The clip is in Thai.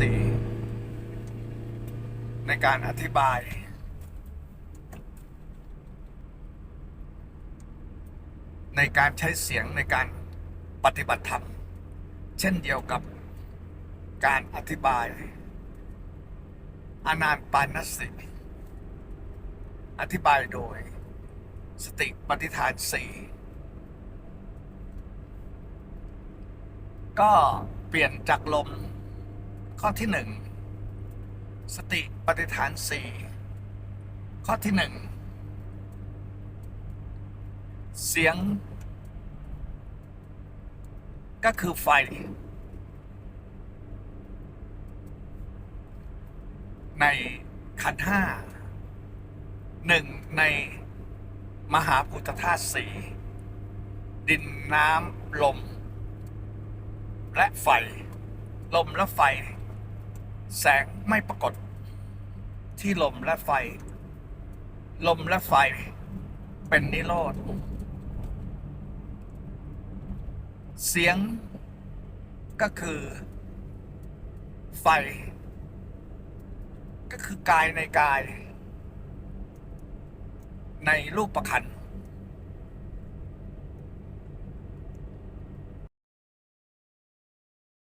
สี ในการอธิบาย ในการใช้เสียงในการปฏิบัติธรรม เช่นเดียวกับการอธิบาย อนานปานสิอธิบายโดย สติปฏิฐานสี่ก็เปลี่ยนจากลม ข้อที่หนึ่งสติปฏิฐานสี่ข้อที่หนึ่งเสียง ก็คือไฟ ในขันห้าหนึ่งในมหาพุทธธาตุสีดินน้ำลม และไฟ ลมและไฟ แสงไม่ปรากฏ ที่ลมและไฟ ลมและไฟ เป็นนิโรธ เสียงก็คือ ไฟ ก็คือกายในกาย ในรูปประคันธ